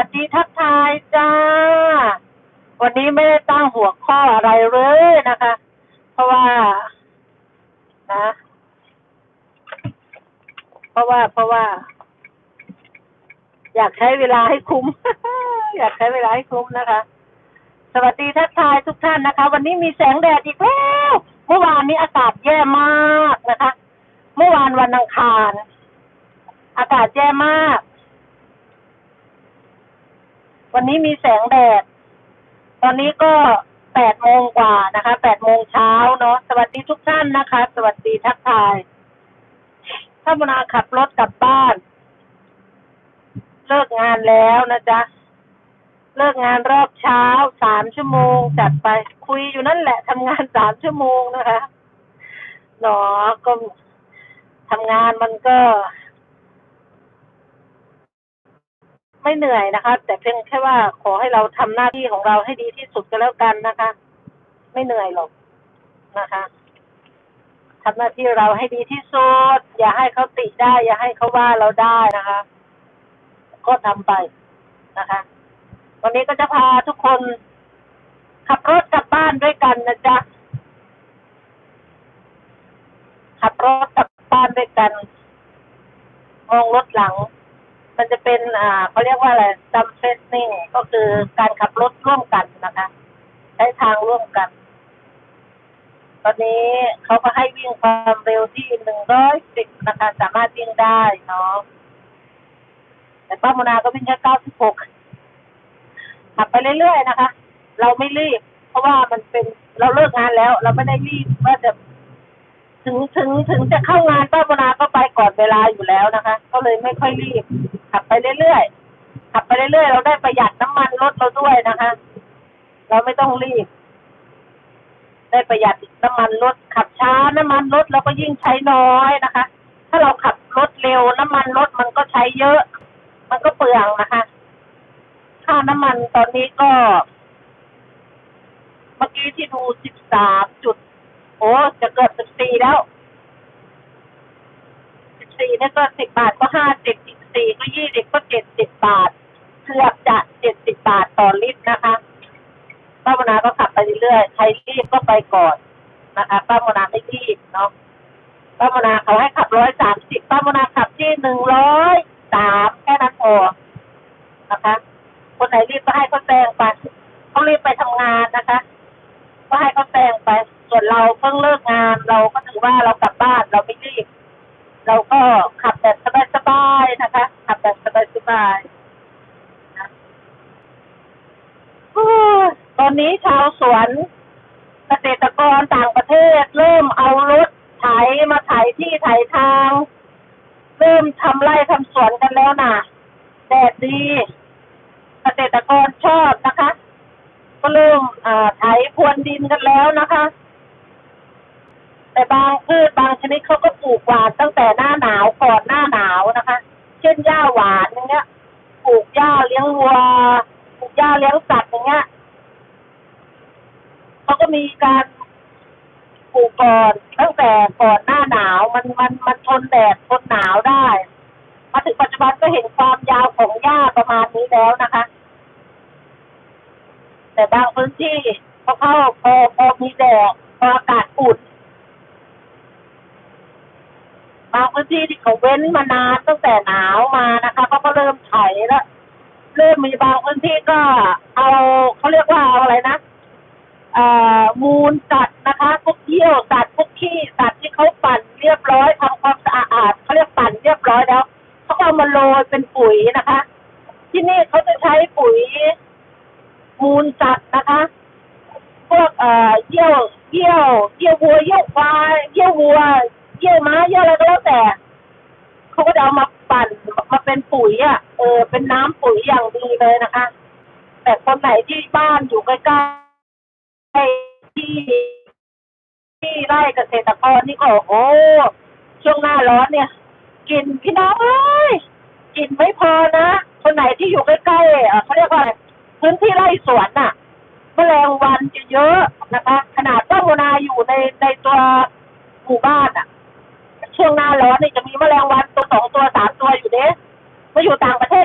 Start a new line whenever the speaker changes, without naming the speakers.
วัสดีทักทายจ้า วันนี้ไม่ได้ตั้งหัวข้ออะไรเลยนะคะ เพราะว่า นะ เพราะว่าเพราะว่า อยากใช้เวลาให้คุ้ม อยากใช้เวลาให้คุ้มนะคะ สวัสดีทักทายทุกท่านนะคะ วันนี้มีแสงแดดอีกแล้วเมื่อวานนี้อากาศแย่มากนะคะ เมื่อวานวันอังคาร อากาศแย่มาก วันนี้มีแสงแดด ตอนนี้ก็แปดโมงกว่านะคะแปดโมงเช้าเนาะสวัสดีทุกท่านนะคะ สวัสดีทักทาย ถ้ามนาขับรถกลับบ้าน เลิกงานแล้วนะจ๊ะเลิกงานรอบเช้าสามชั่วโมงจัดไปคุยอยู่นั่นแหละทำงานสามชั่วโมงนะคะเนาะก็ทำงานมันก็ ไม่เหนื่อยนะคะ แต่เพียงแค่ว่าขอให้เราทำหน้าที่ของเราให้ดีที่สุดก็แล้วกันนะคะ ไม่เหนื่อยหรอกนะคะทำหน้าที่เราให้ดีที่สุดอย่าให้เขาติได้ อย่าให้เขาว่าเราได้นะคะ ก็ทำไปนะคะ วันนี้ก็จะพาทุกคน ขับรถกลับบ้านด้วยกันนะจ๊ะขับรถกลับบ้านด้วยกันมองรถหลัง มันจะเป็นอ่าเขาเรียกว่าอะไรซัมเฟสนิ่งก็คือการขับรถร่วมกันนะคะ ใช้ทางร่วมกัน ตอนนี้เขาก็ให้วิ่งความเร็วที่หนึ่งร้อยสิบนะคะ สามารถวิ่งได้เนาะแต่ป้าโมนาก็วิ่งแค่เก้าสิบหกขับไปเรื่อยๆนะคะ เราไม่รีบ เพราะว่ามันเป็นเราเลิกงานแล้ว เราไม่ได้รีบว่าจะ ถึงถึงถึงจะเข้างานป้าโมนาก็ไปก่อนเวลาอยู่แล้วนะคะ ก็เลยไม่ค่อยรีบ ขับไปเรื่อยๆขับไปเรื่อยๆเราได้ประหยัดน้ำมันรถเราด้วยนะคะ เราไม่ต้องรีบ ได้ประหยัดน้ำมันรถขับช้าน้ำมันรถเราก็ยิ่งใช้น้อยนะคะ ถ้าเราขับรถเร็วน้ำมันรถมันก็ใช้เยอะ มันก็เปลืองนะคะค่าน้ำมันตอนนี้ก็ เมื่อกี้ที่ดูสิบสามจุด โอ้จะเกือบสิบสี่แล้วสิบสี่เนี่ยก็สิบบาทก็ห้าสิบสิบสี่ก็ยี่สิบก็เจ็ดสิบบาทเกือบจะเจ็ดสิบบาทต่อลิตรนะคะป้าโมนาก็ขับไปเรื่อยๆใครรีบก็ไปก่อนนะคะป้าโมนาไม่รีบเนาะป้าโมนาเขาให้ขับร้อยสามสิบป้าโมนาขับที่หนึ่งร้อยสามแค่นั้นพอนะคะ คนไหนรีบก็ให้เขาแซงไปเขารีบไปทำงานนะคะ ก็ให้เขาแซงไป ส่วนเราเพิ่งเลิกงานเราก็ถือว่าเรากลับบ้านเราไม่รีบเราก็ขับแบบสบายๆนะคะ ขับแบบสบายๆนะตอนนี้ชาวสวนเกษตรกรต่างประเทศ เริ่มเอารถไถมาไถที่ไถทาง เริ่มทำไร่ทำสวนกันแล้วนะแดดดีเกษตรกรชอบนะคะ ก็เริ่มอ่าไถพรวนดินกันแล้วนะคะ แต่บางพืชบางชนิดเขาก็ปลูกหวานตั้งแต่หน้าหนาวก่อนหน้าหนาวนะคะ เช่นหญ้าหวานอย่างเงี้ยปลูกหญ้าเลี้ยงวัวปลูกหญ้าเลี้ยงสัตว์อย่างเงี้ยเขาก็มีการปลูกก่อนตั้งแต่ก่อนหน้าหนาวมันมันมันทนแดดทนหนาวได้ มาถึงปัจจุบันก็เห็นความยาวของหญ้าประมาณนี้แล้วนะคะ แต่บางพื้นที่พอเข้าพอพอมีแดดพออากาศอุ่น บางพื้นที่ที่เขาเว้นมานานตั้งแต่หนาวมานะคะเขาก็เริ่มไถแล้วเริ่มมีบางพื้นที่ก็เอาเขาเรียกว่าเอาอะไรนะเอ่อมูลสัตว์นะคะพวกเยี่ยวสัตว์พวกขี้สัตว์ที่เขาปั่นเรียบร้อยทำความสะอาดเขาเรียกปั่นเรียบร้อยแล้วเขาเอามาโรยเป็นปุ๋ยนะคะ ที่นี่เขาจะใช้ปุ๋ย มูลสัตว์นะคะพวกเอ่อเยี่ยวเยี่ยวเยี่ยววัวเยี่ยวควายเยี่ยววัว เยี่ยวม้าเยี่ยวอะไรก็แล้วแต่เขาก็จะเอามาปั่นมาเป็นปุ๋ยอะเออเป็นน้ำปุ๋ยอย่างดีเลยนะคะ แต่คนไหนที่บ้านอยู่ใกล้ๆที่ที่ไร่เกษตรกรนี่ก็โอ้ช่วงหน้าร้อนเนี่ยกลินพี่น้องเอ้ยกลินไม่พอนะคนไหนที่อยู่ใกล้ๆเอ่อเขาเรียกว่าอะไรพื้นที่ไร่สวนน่ะแมลงวันจะเยอะนะคะ ขนาดต้นโมนาอยู่ในในตัวหมู่บ้านอะช่วงหน้า ร้อนนี่จะมีแมลงวันตัวสองตัวสามตัวอยู่เด้มาอยู่ต่างประเทศ